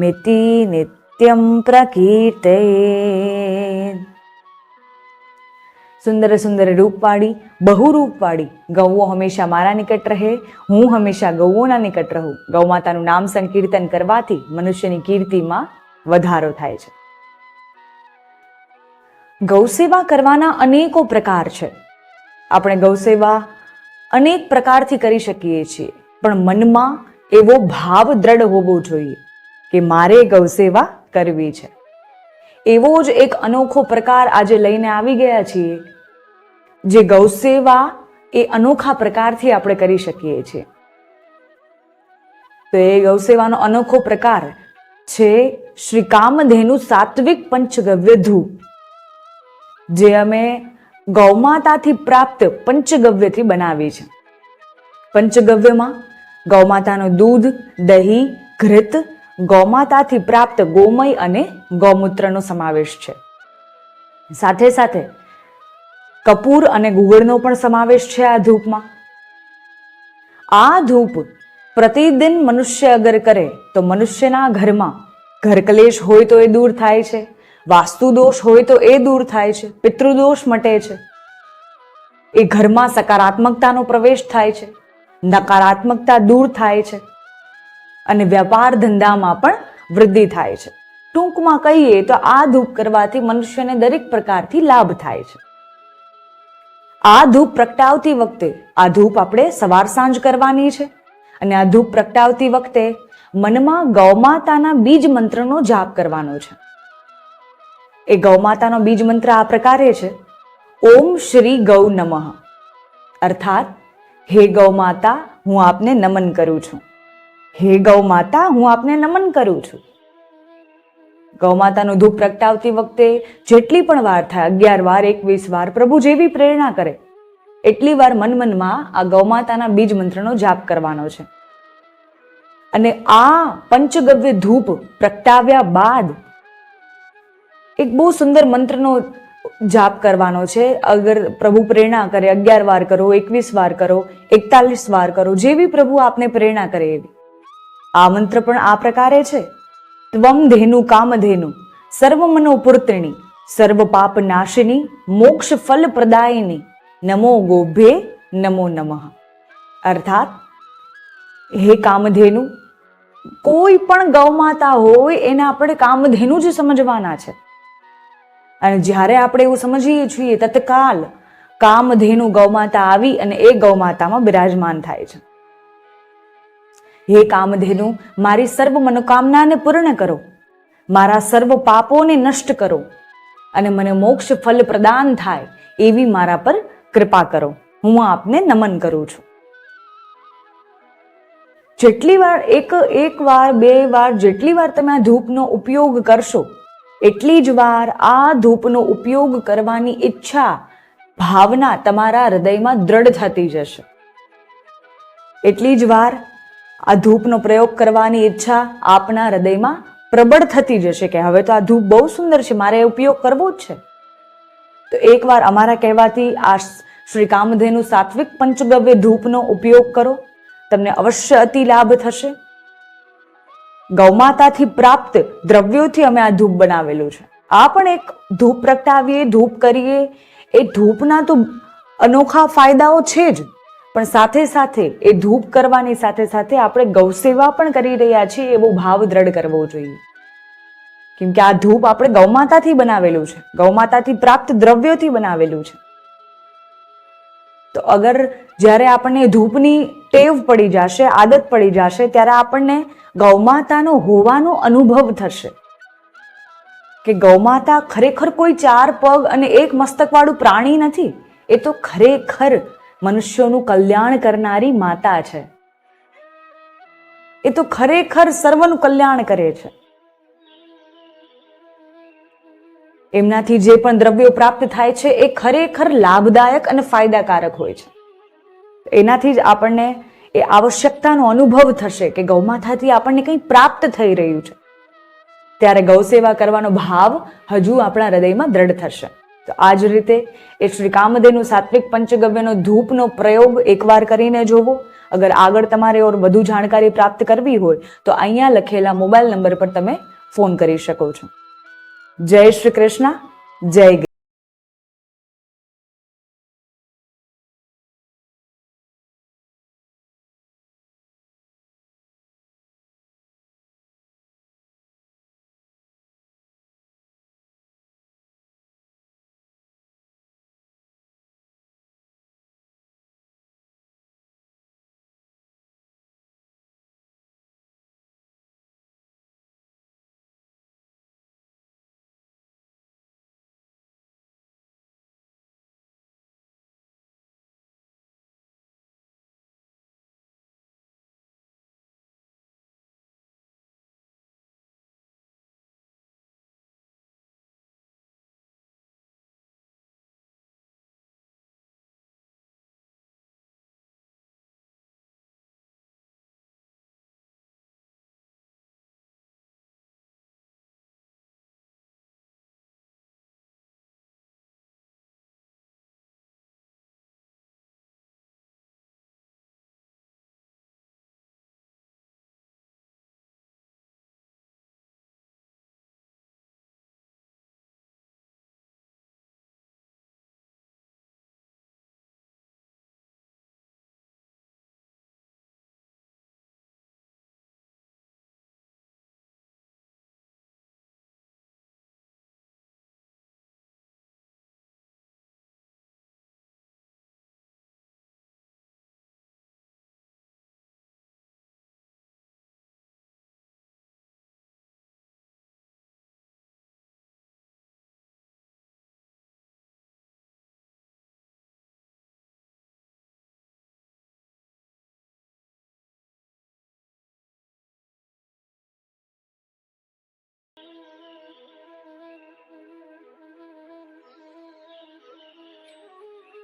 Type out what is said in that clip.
મિતિ નિત્યમ પ્રકીર્તયે સુંદર સુંદર રૂપવાળી બહુ રૂપવાળી ગૌઓ હંમેશા મારા નિકટ રહે હું હંમેશા ગૌઓના નિકટ રહું ગૌમાતાનું નામ સંકીર્તન કરવાથી મનુષ્યની કીર્તિમાં વધારો થાય છે. ગૌસેવા કરવાના અનેકો પ્રકાર છે. આપણે ગૌસેવા અનેક પ્રકારથી કરી શકીએ છીએ, પણ મનમાં એવો ભાવ દ્રઢ હોવો જોઈએ. કે મારે ગૌસેવા કરવી છે. એવો જ એક અનોખો પ્રકાર આજે લઈને આવી ગયા છીએ, જે ગૌસેવા એ અનોખા પ્રકારથી આપણે કરી શકીએ છીએ. તો એ ગૌસેવાનો અનોખો પ્રકાર છે શ્રી કામધેનુ સાત્વિક પંચગવ્યધુ, જે અમે ગૌમાતાથી પ્રાપ્ત પંચગવ્યથી બનાવી છે. પંચગવ્યમાં ગૌમાતાનું દૂધ, દહીં, ઘૃત ગૌમાતાથી પ્રાપ્ત ગોમય અને ગૌમૂત્રનો સમાવેશ છે. સાથે સાથે કપૂર અને ગુગળનો પણ સમાવેશ છે આ ધૂપમાં. આ ધૂપ પ્રતિદિન મનુષ્ય અગર કરે તો મનુષ્યના ઘરમાં ઘરકલેશ હોય તો એ દૂર થાય છે વાસ્તુ દોષ હોય તો એ દૂર થાય છે, પિતૃદોષ મટે છે. એ ઘરમાં સકારાત્મકતાનો પ્રવેશ થાય છે, નકારાત્મકતા દૂર થાય છે. અને વ્યાપાર ધંધામાં પણ વૃદ્ધિ થાય છે. ટૂંકમાં કહીએ તો આ ધૂપ કરવાથી મનુષ્યને દરેક પ્રકારથી લાભ થાય છે. આ ધૂપ પ્રગટાવતી વખતે આ ધૂપ આપણે સવાર સાંજ કરવાની છે અને આ ધૂપ પ્રગટાવતી વખતે મનમાં ગૌમાતાના બીજ મંત્રનો જાપ કરવાનો છે. એ ગૌમાતાનો બીજ મંત્ર આ પ્રકારે છે. ઓમ શ્રી ગૌ નમઃ. અર્થાત, હે ગૌ માતા હું આપને નમન કરું છું. હે ગૌ માતા, હું આપને નમન કરું છું. ગૌ માતાનું ધૂપ પ્રગટાવતી વખતે જેટલી પણ વાર થાય, અગિયાર વાર, એકવીસ વાર, પ્રભુ જેવી પ્રેરણા કરે, એટલી વાર મન મનમાં આ ગૌમાતાના બીજ મંત્રનો જાપ કરવાનો છે. અને આ પંચગવ્ય ધૂપ પ્રગટાવ્યા બાદ એક બહુ સુંદર મંત્રનો જાપ કરવાનો છે. અગર પ્રભુ પ્રેરણા કરે, અગિયાર વાર કરો, એકવીસ વાર કરો, એકતાલીસ વાર કરો, જેવી પ્રભુ આપને પ્રેરણા કરે એવી. આ મંત્ર પણ આ પ્રકારે છે. ત્વમ ધેનુ કામધેનુ સર્વ મનોપૂર્તિણી, સર્વ પાપ નાશિની, મોક્ષ ફલ પ્રદાયિની, નમો ગોભે નમો નમઃ. અર્થાત, હે કામધેનુ કોઈ પણ ગૌમાતા હોય એને આપણે કામધેનુ જ સમજવાના છે. અને જ્યારે આપણે એવું સમજીએ છીએ, તત્કાલ કામધેનુ ગૌમાતા આવી અને એ ગૌમાતામાં બિરાજમાન થાય છે. હે કામધેનુ, મારી સર્વ મનોકામનાને પૂર્ણ કરો. મારા સર્વ પાપોને નષ્ટ કરો. અને મને મોક્ષ ફલ પ્રદાન થાય એવી મારા પર કૃપા કરો. હું આપને નમન કરું છું. જેટલી વાર એક એક વાર, બે વાર, જેટલી વાર તમે આ ધૂપનો ઉપયોગ કરશો, એટલી જ વાર આ ધૂપનો ઉપયોગ કરવાની ઈચ્છા, ભાવના તમારા હૃદયમાં દ્રઢ થતી જશે. એટલી જ વાર આ ધૂપનો પ્રયોગ કરવાની ઈચ્છા આપના હૃદયમાં પ્રબળ થતી જશે કે હવે તો આ ધૂપ બહુ સુંદર છે, મારે ઉપયોગ કરવો જ છે. તો એકવાર અમારા કહેવાથી આ શ્રી કામધેનુ સાત્વિક પંચગવ્ય ધૂપનો ઉપયોગ કરો, તમને અવશ્ય અતિ લાભ થશે. ગૌમાતાથી પ્રાપ્ત દ્રવ્યોથી અમે આ ધૂપ બનાવેલું છે. આ પણ એક ધૂપ પ્રગટાવીએ, ધૂપ કરીએ. એ ધૂપના તો અનોખા ફાયદાઓ છે જ. પણ સાથે સાથે એ ધૂપ કરવાની સાથે સાથે આપણે ગૌસેવા પણ કરી રહ્યા છીએ એવો ભાવ દ્રઢ કરવો જોઈએ. કેમ કે આ ધૂપ આપણે ગૌમાતાથી બનાવેલું છે. ગૌમાતાથી પ્રાપ્ત દ્રવ્યોથી બનાવેલું છે. તો અગર જ્યારે આપણને ધૂપની ટેવ પડી જશે, આદત પડી જશે, ત્યારે આપણને ગૌમાતાનો હોવાનો અનુભવ થશે. કે ગૌમાતા ખરેખર કોઈ ચાર પગ અને એક મસ્તકવાળું પ્રાણી નથી, એ તો ખરેખર મનુષ્યોનું કલ્યાણ કરનારી માતા છે. એ તો ખરેખર સર્વનું કલ્યાણ કરે છે. એમનાથી જે પણ દ્રવ્યો પ્રાપ્ત થાય છે, એ ખરેખર લાભદાયક અને ફાયદાકારક હોય છે. એનાથી જ આપણને એ આવશ્યકતાનો અનુભવ થશે કે ગૌમાતાથી આપણને કંઈ પ્રાપ્ત થઈ રહ્યું છે. ત્યારે ગૌ સેવા કરવાનો ભાવ હજુ આપણા હૃદયમાં દ્રઢ થશે. તો આ જ રીતે એ શ્રી કામધેનુ સાત્વિક પંચગવ્યનો ધૂપનો પ્રયોગ એકવાર કરીને જોવો. અગર આગળ તમારે ઓર વધુ જાણકારી પ્રાપ્ત કરવી હોય, તો અહીંયા લખેલા મોબાઈલ નંબર પર તમે ફોન કરી શકો છો. જય શ્રી કૃષ્ણ, જય